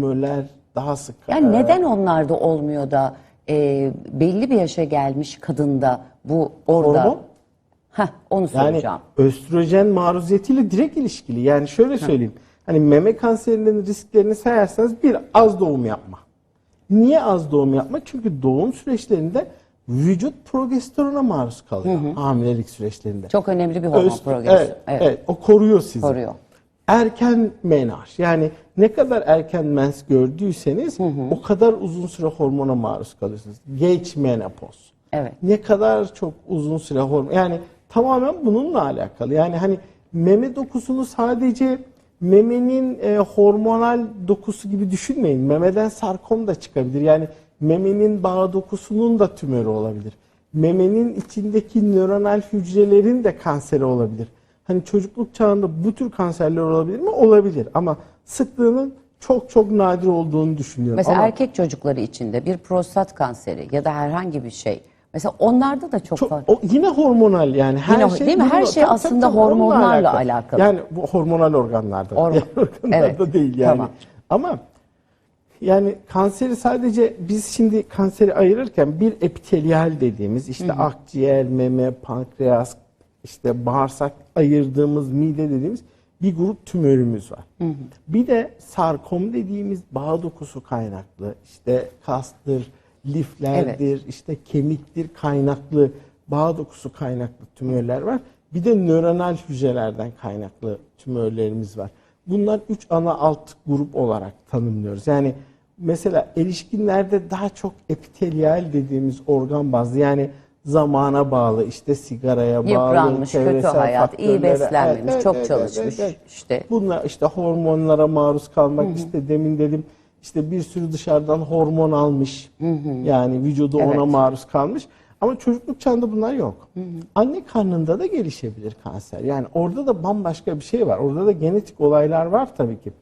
tümörler daha sık. Yani e, neden onlarda olmuyor da e, belli bir yaşa gelmiş kadında bu orada? Hormon? Heh, onu Yani soracağım. östrojen maruziyetiyle direkt ilişkili. Yani şöyle söyleyeyim. Hani meme kanserinin risklerini sayarsanız bir az doğum yapma. Niye az doğum yapma? Çünkü doğum süreçlerinde vücut progesterona maruz kalıyor hamilelik süreçlerinde. Çok önemli bir hormon Öst- progresi. Evet, evet. o koruyor sizi. Koruyor. Erken menaj yani ne kadar erken mens gördüyseniz o kadar uzun süre hormona maruz kalıyorsunuz. Geç menopoz. Evet. Ne kadar çok uzun süre hormon yani tamamen bununla alakalı. Yani hani meme dokusunu sadece memenin e, hormonal dokusu gibi düşünmeyin. Memeden sarkom da çıkabilir. Yani memenin bağ dokusunun da tümörü olabilir. Memenin içindeki nöronal hücrelerin de kanseri olabilir. Hani çocukluk çağında bu tür kanserler olabilir mi? Olabilir ama sıklığının çok çok nadir olduğunu düşünüyorum. Mesela ama erkek çocukları içinde bir prostat kanseri ya da herhangi bir şey. Mesela onlarda da çok, çok, farklı. o yine hormonal yani her Yine- şey değil mi? Her şey tabii, aslında tabii, hormonlarla alakalı. Yani bu hormonal organlarda. Diğer organlarda Evet, değil yani. tamam. Ama yani kanseri sadece biz şimdi kanseri ayırırken bir epitelyal dediğimiz işte akciğer, meme, pankreas, işte bağırsak ayırdığımız mide dediğimiz bir grup tümörümüz var. Bir de sarkom dediğimiz bağ dokusu kaynaklı işte kastır, liflerdir, işte kemiktir kaynaklı bağ dokusu kaynaklı tümörler var. Bir de nöronal hücrelerden kaynaklı tümörlerimiz var. Bunlar üç ana alt grup olarak tanımlıyoruz. Yani mesela erişkinlerde daha çok epitelyal dediğimiz organ bazlı yani zamana bağlı işte sigaraya bağlı Yıpranmış, kötü hayat, iyi beslenmemiş, çok çalışmış işte. Bunlar işte hormonlara maruz kalmak işte demin dedim işte bir sürü dışarıdan hormon almış. Yani vücudu Evet. ona maruz kalmış. Ama çocukluk çağında bunlar yok. Anne karnında da gelişebilir kanser. Yani orada da bambaşka bir şey var. Orada da genetik olaylar var tabii ki.